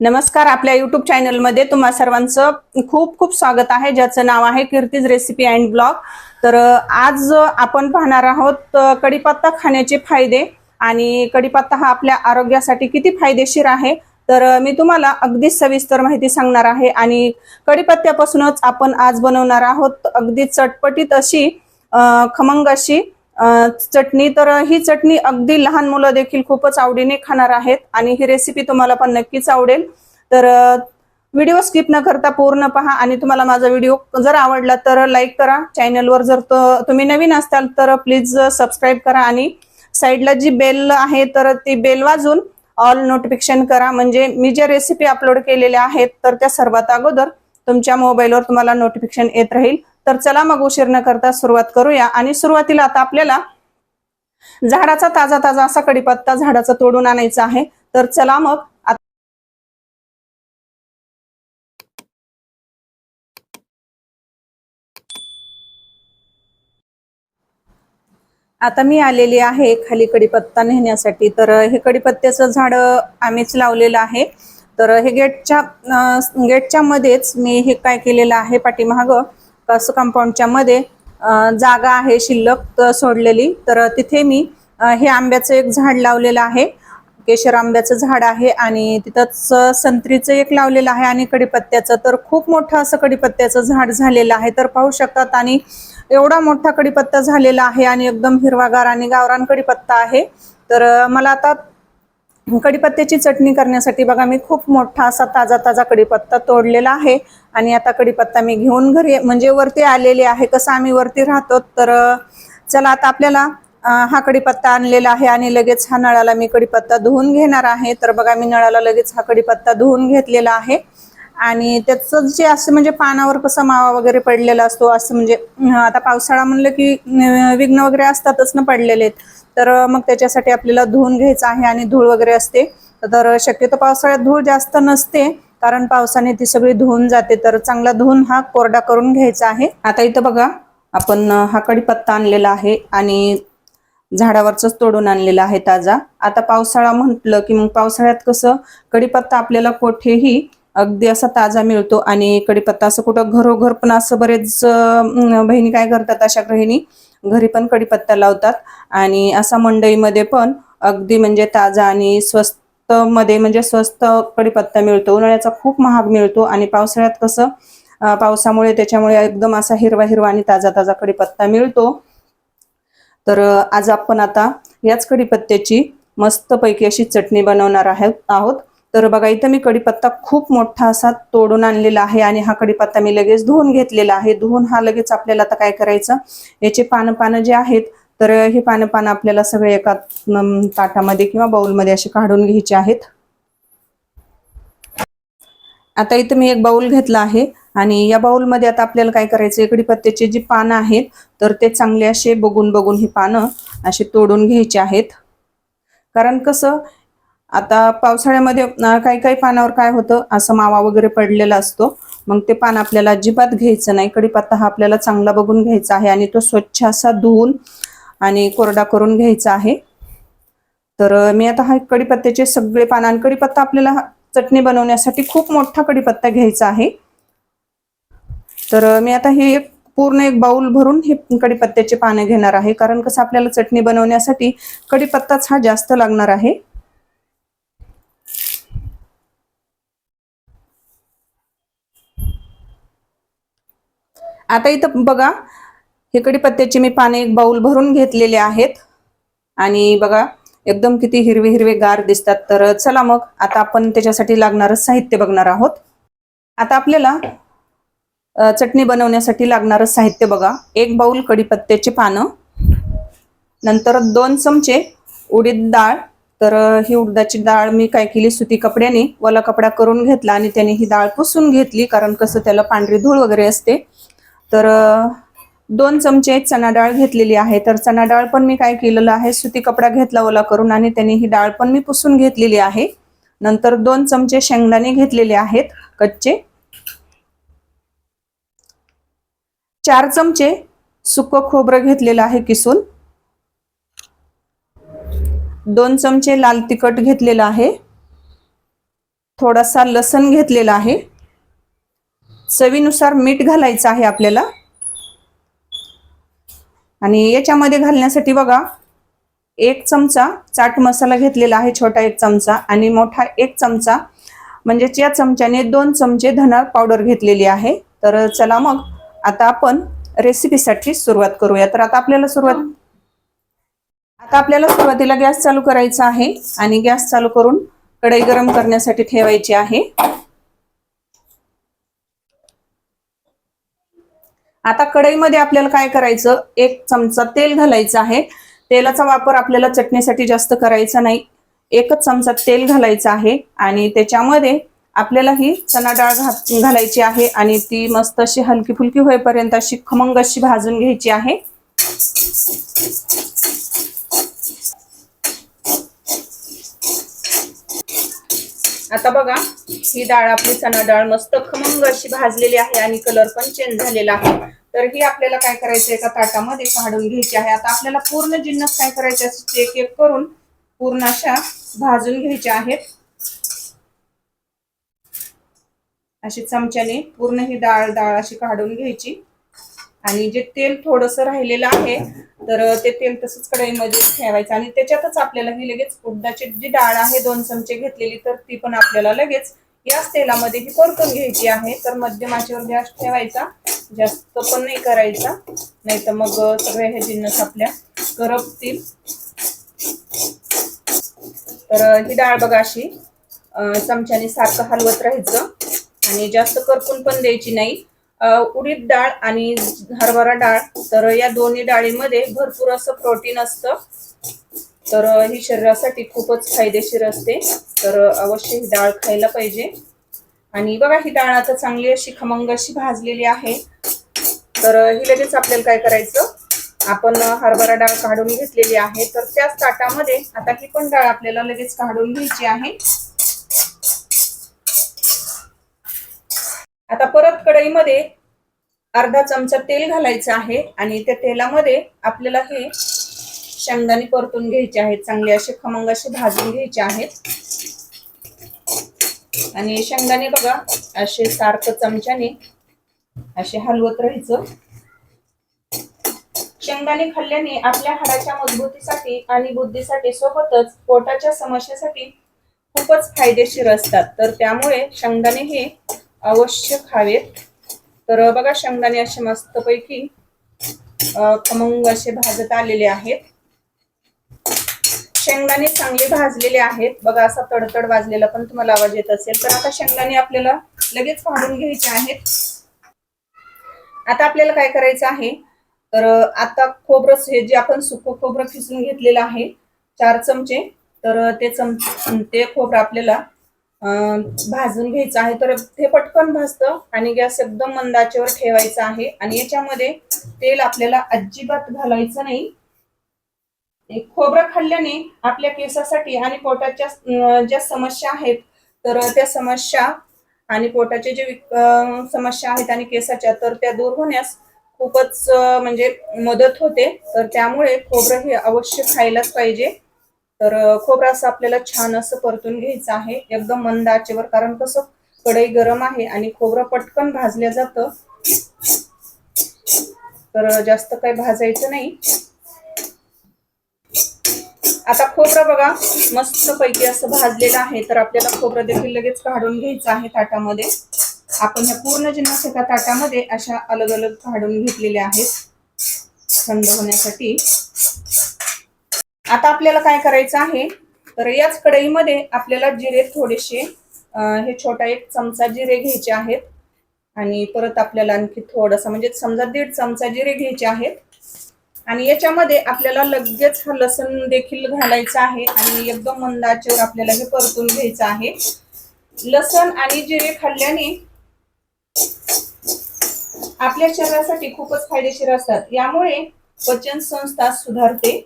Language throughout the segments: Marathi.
नमस्कार आपल्या युट्यूब चॅनलमध्ये तुम्हा सर्वांचं खूप खूप स्वागत आहे ज्याचं नाव आहे कीर्तीज रेसिपी अँड ब्लॉग तर आज आपण पाहणार आहोत कढीपत्ता खाण्याचे फायदे आणि कढीपत्ता हा आपल्या आरोग्यासाठी किती फायदेशीर आहे. तर मी तुम्हाला अगदीच सविस्तर माहिती सांगणार आहे आणि कढीपत्त्यापासूनच आपण आज बनवणार आहोत अगदी चटपटीत अशी खमंग अशी चटणी तर ही चटणी अगदी लहान मुलं देखील खूपच आवडीने खाणार आहेत आणि ही रेसिपी तुम्हाला पण नक्कीच आवडेल. तर व्हिडिओ स्किप न करता पूर्ण पहा आणि तुम्हाला माझा व्हिडिओ जर आवडला तर लाईक करा. चॅनलवर जर तुम्ही नवीन असताल तर प्लीज सबस्क्राईब करा आणि साईडला जी बेल आहे तर ती बेल वाजून ऑल नोटिफिकेशन करा. म्हणजे मी ज्या रेसिपी अपलोड केलेल्या आहेत तर त्या सर्वात अगोदर तुमच्या मोबाईलवर तुम्हाला नोटिफिकेशन येत राहील. तर चला मग उशीर न करता सुरुवात करूया. आणि सुरुवातीला आता आपल्याला झाडाचा ताजा ताजा असा कडीपत्ता झाडाचा तोडून आणायचा आहे. तर चला मग आता मी आलेली आहे खाली कडीपत्ता नेण्यासाठी. तर हे कडीपत्त्याचं झाड आम्हीच लावलेलं आहे. तर हे गेटच्या गेटच्या मध्येच मी हे काय केलेलं आहे पाठीमाग? कसं कंपाऊंडच्या मध्ये जागा आहे शिल्लक सोडलेली. तर तिथे मी हे आंब्याचं एक झाड लावलेलं आहे. केशर आंब्याचं झाड आहे आणि तिथंच संत्रीचं एक लावलेलं आहे आणि कडीपत्त्याचं तर खूप मोठं असं कडीपत्त्याचं झाड झालेलं आहे. तर पाहू शकतात आणि एवढा मोठा कडीपत्ता झालेला आहे आणि एकदम हिरवागार आणि गावरान कडीपत्ता आहे. तर मला आता कडीपत्त्याची चटणी करण्यासाठी बघा मी खूप मोठा असा ताजा ताजा कडीपत्ता तोडलेला आहे. आणि आता कडीपत्ता मी घेऊन घरी म्हणजे वरती आलेले आहे. कसं आम्ही वरती राहतो तर चला आता आपल्याला हा कडीपत्ता आणलेला आहे आणि लगेच हा नळाला मी कडीपत्ता धुवून घेणार आहे. तर बघा मी नळाला लगेच हा कडीपत्ता धुवून घेतलेला आहे. आणि त्याचं जे असं म्हणजे पानावर कसं मावा वगैरे पडलेला असतो असं म्हणजे आता पावसाळा म्हणलं की विघ्न वगैरे असतातच ना पडलेले आहेत. तर मग त्याच्यासाठी आपल्याला धुवून घ्यायचं आहे आणि धूळ वगैरे असते. तर शक्यतो पावसाळ्यात धूळ जास्त नसते कारण पावसाने ती सगळी धुवून जाते. तर चांगला धुवून हा कोरडा करून घ्यायचा आहे. आता इथं बघा आपण हा कडीपत्ता आणलेला आहे आणि झाडावरच तोडून आणलेला आहे ताजा. आता पावसाळा म्हटलं की मग पावसाळ्यात कसं कडीपत्ता आपल्याला कुठेही अगदी असा ताजा मिळतो आणि कडीपत्ता असं कुठं घरोघर पण असं बरेच बहिणी काय करतात अशा गृहिणी घरी पण कडीपत्ता लावतात. आणि असा मंडईमध्ये पण अगदी म्हणजे ताजा आणि स्वस्त मध्ये म्हणजे स्वस्त कडीपत्ता मिळतो. उन्हाळ्याचा खूप महाग मिळतो आणि पावसाळ्यात कसं पावसामुळे त्याच्यामुळे एकदम असा हिरवा हिरवा आणि ताजा ताजा कडीपत्ता मिळतो. तर आज आपण आता याच कढीपत्त्याची मस्तपैकी अशी चटणी बनवणार आहे आहोत. तर बघा इथं मी कढीपत्ता खूप मोठा असा तोडून आणलेला आहे आणि हा कढीपत्ता मी लगेच धुवून घेतलेला आहे. धुवून हा लगेच आपल्याला आता काय करायचं? याचे पानं पानं जे आहेत तर हे पानं पानं आपल्याला सगळे एका ताटामध्ये किंवा बाउलमध्ये असे काढून घ्यायचे आहेत. आता इथं मी एक बाउल घेतला आहे आणि या बाउलमध्ये आता आपल्याला काय करायचं कडीपत्त्याचे जी पानं आहेत तर ते चांगले असे बघून बघून ही पानं असे तोडून घ्यायचे आहेत. कारण कसं आता पावसाळ्यामध्ये काही काही पानावर काय होतं? असं मावा वगैरे पडलेला असतो. मग ते पान आपल्याला अजिबात घ्यायचं नाही. कढीपत्ता हा आपल्याला चांगला बघून घ्यायचा आहे आणि तो स्वच्छ असा धुवून आणि कोरडा करून घ्यायचा आहे. तर मी आता हा कढीपत्त्याचे सगळे पानं आणि कढीपत्ता आपल्याला हा चटणी बनवण्यासाठी खूप मोठा कढीपत्ता घ्यायचा आहे. तर मी आता हे एक पूर्ण एक बाऊल भरून हे कडीपत्त्याचे पानं घेणार आहे. कारण कसं आपल्याला चटणी बनवण्यासाठी कढीपत्ताच हा जास्त लागणार आहे. आता इथं बघा हे कडीपत्त्याची मी पाने एक बाऊल भरून घेतलेले आहेत. आणि बघा एकदम किती हिरवे हिरवे गार दिसतात. तर चला मग आता आपण त्याच्यासाठी लागणारं साहित्य बघणार आहोत. आता आपल्याला चटणी बनवण्यासाठी लागणारं साहित्य बघा. एक बाऊल कडीपत्त्याची पानं. नंतर दोन चमचे उडीद डाळ. तर ही उडदाची डाळ मी काय केली? सुती कपड्याने वला कपडा करून घेतला आणि त्याने ही डाळ पुसून घेतली. कारण कसं त्याला पांढरी धूळ वगैरे असते. तर दोन चमचे चणा डाळ घेतलेली आहे. तर चणा डाळ पण मी काय केलेलं आहे सुती कपडा घेतला ओला करून आणि त्याने ही डाळ पण मी पुसून घेतलेली आहे. नंतर दोन चमचे शेंगदाणे घेतलेले आहेत कच्चे. चार चमचे सुक खोबरं घेतलेलं आहे किसून. दोन चमचे लाल तिखट घेतलेलं आहे. थोडासा लसण घेतलेला आहे. चवीनुसार मीठ घालायचं आहे आपल्याला. आणि याच्यामध्ये घालण्यासाठी बघा एक चमचा चाट मसाला घेतलेला आहे छोटा एक चमचा आणि मोठा एक चमचा. म्हणजेच या चमच्याने दोन चमचे धना पावडर घेतलेली आहे. तर चला मग आता आपण रेसिपीसाठी सुरुवात करूया. तर आता आपल्याला सुरुवात आता आपल्याला सुरुवातीला गॅस चालू करायचा आहे आणि गॅस चालू करून कढई गरम करण्यासाठी ठेवायची आहे. आता कढईमध्ये आपल्याला काय करायचं? एक चमचा तेल घालायचं आहे. तेलाचा वापर आपल्याला चटणीसाठी जास्त करायचा नाही. एकच चमचा तेल घालायचं आहे आणि त्याच्यामध्ये आपल्याला ही चणा डाळ घालायची आहे आणि ती मस्त अशी हलकी फुलकी होईपर्यंत अशी खमंग अशी भाजून घ्यायची आहे. आता बघा ही डाळ आपली चणा डाळ मस्त खमंग अशी भाजलेली आहे आणि कलर पण चेंज झालेला आहे. तर ही आपल्याला काय करायचं एका ताटामध्ये काढून घ्यायची आहे. आता आपल्याला पूर्ण जिन्नस काय करायचे असते एक एक करून पूर्ण अशा भाजून घ्यायच्या आहेत. अशी चमच्याने पूर्ण ही डाळ डाळ अशी काढून घ्यायची. आणि जे तेल थोडंसं राहिलेलं आहे तर ते तेल तसंच कढईमध्ये ठेवायचं. आणि त्याच्यातच आपल्याला ही लगेच उडदाची जी डाळ आहे दोन चमचे घेतलेली तर ती पण आपल्याला लगेच याच तेलामध्ये ही परतून घ्यायची आहे. तर मध्यमाचीवर गॅस ठेवायचा. जास्त पण नाही करायचा. नाही तर मग सगळे हे जिन्नस आपल्या करपतील. तर ही डाळ बघा अशी चमच्याने सारखं हलवत राहायचं. आणि जास्त करपून पण द्यायची नाही. उडीद डाळ आणि हरभरा डाळ. तर या दोन्ही डाळीमध्ये भरपूर असं प्रोटीन असतं. तर ही शरीरासाठी खूपच फायदेशीर असते. तर अवश्य ही डाळ खायला पाहिजे. आणि बघा ही डाळ आता चांगली अशी खमंग अशी भाजलेली आहे. तर ही लगेच आपल्याला काय करायचं? आपण हरभरा डाळ काढून घेतलेली आहे. तर त्याच ताटामध्ये आता ही पण डाळ आपल्याला लगेच काढून घ्यायची आहे. आता परत कढईमध्ये अर्धा चमचा तेल घालायचं आहे आणि त्या तेलामध्ये आपल्याला हे शेंगदाणे परतून घ्यायचे आहेत. चांगले असे खमंग असे भाजून घ्यायचे आहेत. आणि शेंगदाणे बघा असे सारखं चमच्याने असे हलवत राहायचं. शेंगदाणे खाल्ल्याने आपल्या हाडाच्या मजबूतीसाठी आणि बुद्धीसाठी सोबतच पोटाच्या समस्येसाठी खूपच फायदेशीर असतात. तर त्यामुळे शेंगदाणे हे अवश्य खावेत तर बघा शेंगदाणे असे मस्तपैकी खमंग असे भाजत आलेले आहेत. शेंगदाणे चांगले भाजलेले आहेत. बघा असा तडतड वाजलेला पण तुम्हाला आवाज येत असेल. तर आता शेंगदाणे आपल्याला लगेच काढून घ्यायचे आहेत. आता आपल्याला काय करायचं आहे? तर आता खोबरं हे जे आपण सुकं खोबरं खिसून घेतलेलं आहे चार चमचे. तर ते चम ते खोबरं आपल्याला भाजून घ्यायचं आहे. तर ते पटकन भाजतं आणि गॅस एकदम मंदाचेवर ठेवायचा आहे. आणि याच्यामध्ये तेल आपल्याला अजिबात घालायचं नाही. खोबरं खाल्ल्याने आपल्या केसासाठी आणि पोटाच्या ज्या समस्या आहेत तर त्या समस्या आणि पोटाचे जे समस्या आहेत आणि केसाच्या तर त्या दूर होण्यास खूपच म्हणजे मदत होते. तर त्यामुळे खोबरं हे अवश्य खायलाच पाहिजे. तर खोबरा असं आपल्याला छान असं परतून घ्यायचं आहे. एकदम मंद आचेवर कारण कसं कढई गरम आहे आणि खोबरं पटकन भाजलं जातं. तर जास्त काही भाजायचं नाही. आता खोबरं बघा मस्त पैकी असं भाजलेलं आहे. तर आपल्याला खोबरं देखील लगेच काढून घ्यायचं आहे ताटामध्ये. आपण ह्या पूर्ण जिन्नस एका ताटामध्ये अशा अलग अलग काढून घेतलेल्या आहेत. थंड होण्यासाठी. आता आपल्याला काय करायचं आहे? तर याच कढईमध्ये आपल्याला जिरे थोडेसे हे छोटा एक चमचा जिरे घ्यायचे आहेत. आणि परत आपल्याला आणखी थोडंसं म्हणजे समजा दीड चमचा जिरे घ्यायचे आहेत. आणि याच्यामध्ये आपल्याला लगेच हा लसण देखील घालायचा आहे. आणि एकदम मंदाच्यावर आपल्याला हे परतून घ्यायचं आहे. लसण आणि जिरे खाल्ल्याने आपल्या शरीरासाठी खूपच फायदेशीर असतात. यामुळे पचन संस्था सुधारते.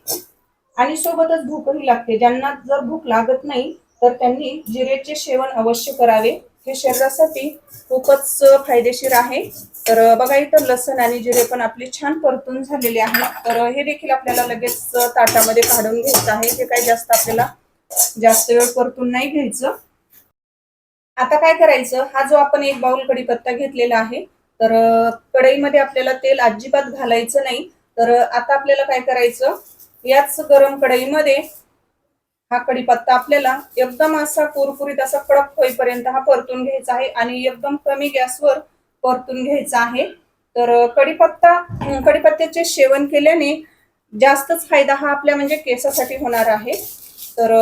आणि सोबतच भूकही लागते. ज्यांना जर भूक लागत नाही तर त्यांनी जिरेचे सेवन अवश्य करावे. हे शरीरासाठी खूपच फायदेशीर आहे. तर बघा इथं लसण आणि जिरे पण आपले छान परतून झालेले आहे. तर हे देखील आपल्याला लगेच ताटामध्ये काढून घ्यायचं आहे. हे काही जास्त आपल्याला जास्त वेळ परतून नाही घ्यायचं. आता काय करायचं? हा जो आपण एक बाउल कढीपत्ता घेतलेला आहे तर कढईमध्ये आपल्याला तेल अजिबात घालायचं नाही. तर आता आपल्याला काय करायचं? याच गरम कढईमध्ये हा कढीपत्ता आपल्याला एकदम असा कुरकुरीत असा कडक होईपर्यंत हा परतून घ्यायचा आहे आणि एकदम कमी गॅसवर परतून घ्यायचा आहे. तर कढीपत्ता कढीपत्त्याचे सेवन केल्याने जास्तच फायदा हा आपल्या म्हणजे केसासाठी होणार आहे. तर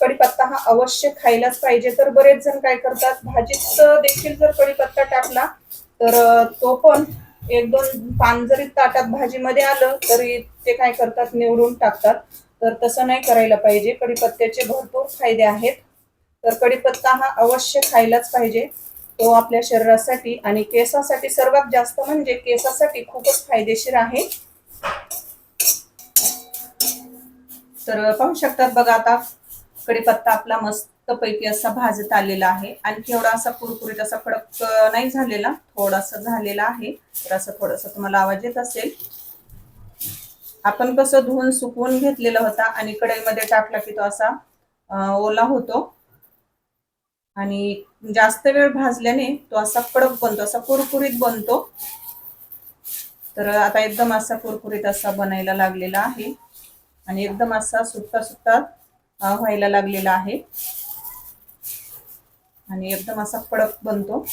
कढीपत्ता हा अवश्य खायलाच पाहिजे. तर बरेच जण काय करतात भाजीत देखील जर कढीपत्ता टाकला तर तो पण एक दोन पान जरी ताटात भाजीमध्ये आलं तरी ते काय करतात? निवडून टाकतात. तर तसं नाही करायला पाहिजे. कढीपत्त्याचे भरपूर फायदे आहेत. तर कढीपत्ता हा अवश्य खायलाच पाहिजे. तो आपल्या शरीरासाठी आणि केसासाठी सर्वात जास्त म्हणजे केसासाठी खूपच फायदेशीर आहे. तर पाहू शकतात बघा आता कढीपत्ता आपला मस्त पैकी असा भाजत आलेला आहे. आणि केवढा असा कुरकुरीत असा कडक नाही झालेला. थोडासा झालेला आहे. तर असं थोडस तुम्हाला आवाज येत असेल. आपण कसं धुवून सुकवून घेतलेला होता आणि कढईमध्ये टाकला की तो असा ओला होतो. आणि जास्त वेळ भाजल्याने तो असा कडक बनतो असा कुरकुरीत बनतो. तर आता एकदम असा कुरकुरीत असा बनायला लागलेला आहे. आणि एकदम असा सुट्टा सुट्टा व्हायला लागलेला आहे. आणि एकदम असा कडक बनतो.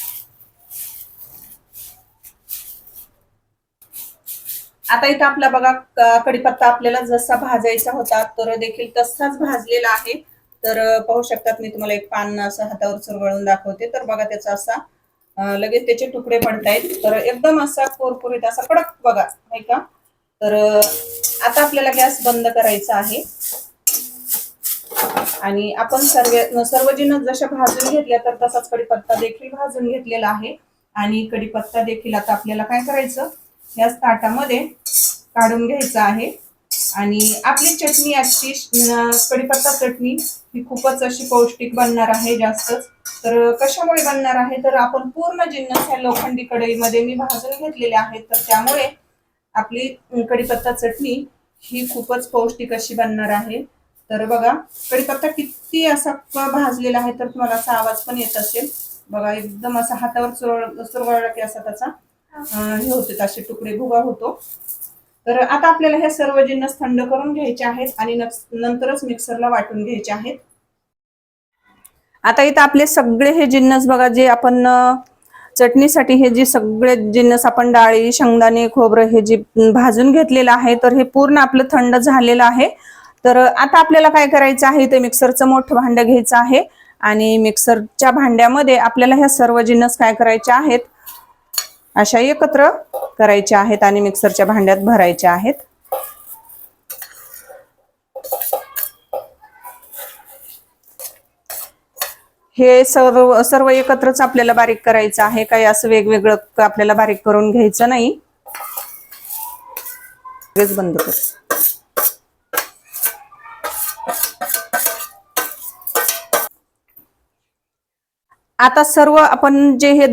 आता इथं आपला बघा कडीपत्ता कढीपत्ता आपल्याला जसा भाजायचा होता तर देखील तसाच भाजलेला आहे. तर पाहू शकतात मी तुम्हाला एक पान असं हातावर चुरगळून दाखवते. तर बघा त्याचा असा लगेच त्याचे तुकडे पडतायत. तर एकदम असा कोरपुरीत असा कडक बघा नाही का? तर आता आपल्याला गॅस बंद करायचा आहे. आणि आपण सर्व सर्व जिन्नस जशा भाजून घेतल्या तर तसाच कढीपत्ता देखील भाजून घेतलेला आहे. आणि कढीपत्ता देखील आता आपल्याला काय करायचं? याच ताटामध्ये काढून घ्यायचं आहे. आणि आपली चटणी आजची कढीपत्ता चटणी ही खूपच अशी पौष्टिक बनणार आहे जास्तच तर कशामुळे बनणार आहे? तर आपण पूर्ण जिन्नस ह्या लोखंडी कढईमध्ये मी भाजून घेतलेले आहेत. तर त्यामुळे आपली कढीपत्ता चटणी ही खूपच पौष्टिक अशी बनणार आहे. तर बघा कढीपत्ता किती असा भाजलेला आहे तर तुम्हाला असा आवाज पण येत असेल. बघा एकदम असा हातावर चुरळ चुरगळला की असा त्याचा हे. होते असे तुकडे भुगा होतो. तर आता आपल्याला हे सर्व जिन्नस थंड करून घ्यायचे आहेत आणि नंतरच मिक्सरला वाटून घ्यायचे आहेत. आता इथं आपले सगळे हे जिन्नस बघा जे आपण चटणीसाठी हे जे सगळे जिन्नस आपण डाळी शेंगदाणे खोबरं हे जे भाजून घेतलेलं आहे तर हे पूर्ण आपलं थंड झालेलं आहे. तर आता आपल्याला काय करायचं आहे ते मिक्सरचं मोठं भांडं घ्यायचं आहे. आणि मिक्सरच्या भांड्यामध्ये आपल्याला ह्या सर्व जिन्नस काय करायच्या आहेत अशा एकत्र करायच्या आहेत आणि मिक्सरच्या भांड्यात भरायच्या आहेत. हे सर्व सर्व एकत्रच आपल्याला बारीक करायचं आहे काही असं वेगवेगळं आपल्याला बारीक करून घ्यायचं नाही. बंद कर. आता सर्व आपण जे हे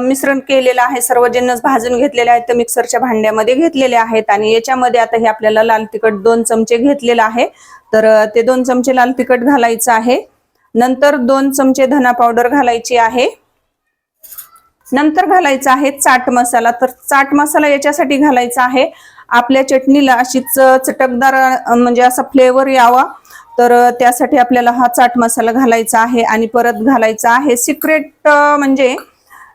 मिश्रण केलेलं आहे सर्व जिन्नस भाजून घेतलेले आहेत ते मिक्सरच्या भांड्यामध्ये घेतलेले आहेत आणि याच्यामध्ये आता हे आपल्याला लाल तिखट दोन चमचे घेतलेलं आहे. तर ते दोन चमचे लाल तिखट घालायचं आहे. नंतर दोन चमचे धना पावडर घालायची आहे. नंतर घालायचा आहे चाट मसाला. तर चाट मसाला याच्यासाठी घालायचा आहे. आपल्या चटणीला अशीच चटकदार म्हणजे असा फ्लेवर यावा. तर त्यासाठी आपल्याला हा चाट मसाला घालायचा आहे आणि परत घालायचा आहे सिक्रेट म्हणजे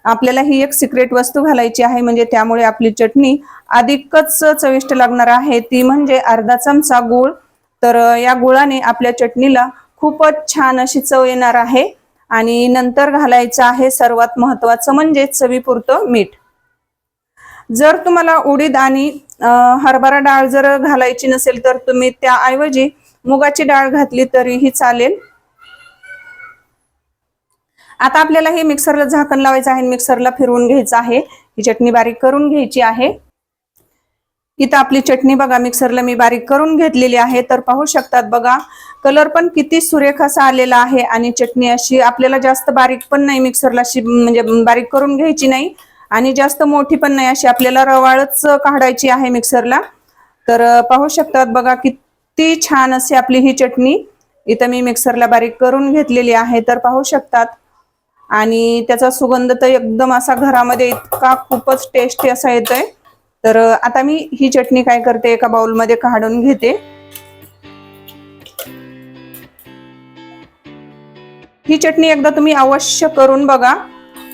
आपल्याला ही एक सिक्रेट वस्तू घालायची आहे म्हणजे त्यामुळे आपली चटणी अधिकच चविष्ट लागणार आहे. ती म्हणजे अर्धा चमचा गूळ. तर या गुळाने आपल्या चटणीला खूपच छान अशी चव येणार आहे आणि नंतर घालायचं आहे सर्वात महत्वाचं म्हणजे चवीपुरतं मीठ. जर तुम्हाला उडीद आणि हरभरा डाळ जर घालायची नसेल तर तुम्ही त्याऐवजी मुगाची डाळ घातली तरीही चालेल. आता आपल्याला हे मिक्सरला झाकण लावायचं आहे. मिक्सरला फिरवून घ्यायचं आहे. ही चटणी बारीक करून घ्यायची आहे. इथं आपली चटणी बघा मिक्सरला मी बारीक करून घेतलेली आहे. तर पाहू शकतात बघा कलर पण किती सुरेख असा आलेला आहे आणि चटणी अशी आपल्याला जास्त बारीक पण नाही मिक्सरला अशी म्हणजे बारीक करून घ्यायची नाही. आणि जास्त मोठी पण नाही अशी आपल्याला रवाळच काढायची आहे मिक्सरला तर पाहू शकतात बघा किती ती छान अशी आपली ही चटणी इथं मी मिक्सरला बारीक करून घेतलेली आहे तर पाहू शकतात. आणि त्याचा सुगंध तर एकदम असा घरामध्ये इतका खूपच टेस्टी असा येतोय. तर आता मी ही चटणी काय करते एका बाउलमध्ये काढून घेते. ही चटणी एकदा तुम्ही अवश्य करून बघा.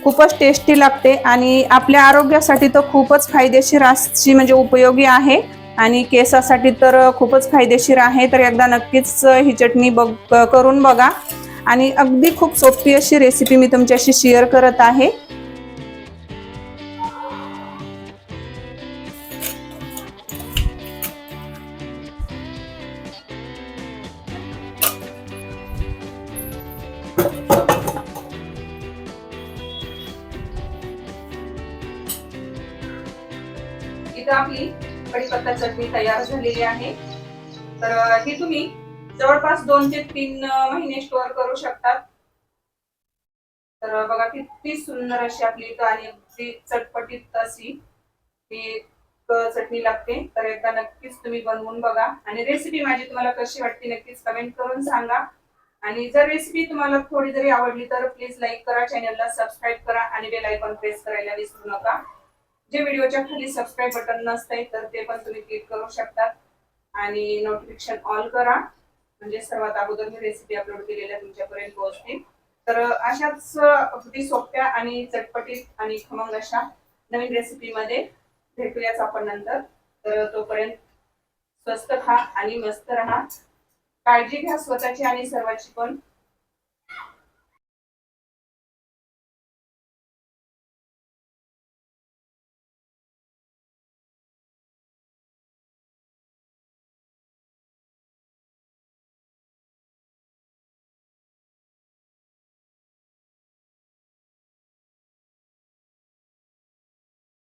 खूपच टेस्टी लागते आणि आपल्या आरोग्यासाठी तर खूपच फायदेशीर अशी म्हणजे उपयोगी आहे. आणि केसासाठी तर खूपच फायदेशीर आहे तर एकदा नक्कीच ही चटणी बघ करून बघा. आणि अगदी खूप सोपी अशी रेसिपी मी तुमच्याशी शेअर करत आहे. केलेली आहे. तर ही तुम्ही जवळपास दोन ते तीन महिने स्टोअर करू शकतात. तर बघा किती सुंदर अशी आपली आणि अगदी चटपटीत अशी ही चटणी लागते. तर एकदा नक्कीच तुम्ही बनवून बघा. आणि रेसिपी माझी तुम्हाला कशी वाटते नक्कीच कमेंट करून सांगा. आणि जर रेसिपी तुम्हाला थोडी जरी आवडली तर प्लीज लाईक करा. चॅनलला सबस्क्राईब करा. आणि बेल आयकॉन प्रेस करायला विसरू नका. जे व्हिडिओच्या खाली सबस्क्राईब बटन नसतंय तर ते पण तुम्ही क्लिक करू शकतात आणि नोटिफिकेशन ऑल करा. म्हणजे सर्वात अगोदर मी रेसिपी अपलोड केलेल्या तुमच्यापर्यंत पोहोचतील. तर अशाच अगदी सोप्या आणि चटपटीत आणि खमंग अशा नवीन रेसिपीमध्ये भेटूयाच आपण नंतर. तर तोपर्यंत स्वस्त खा आणि मस्त राहा. काळजी घ्या स्वतःची आणि सर्वांची पण.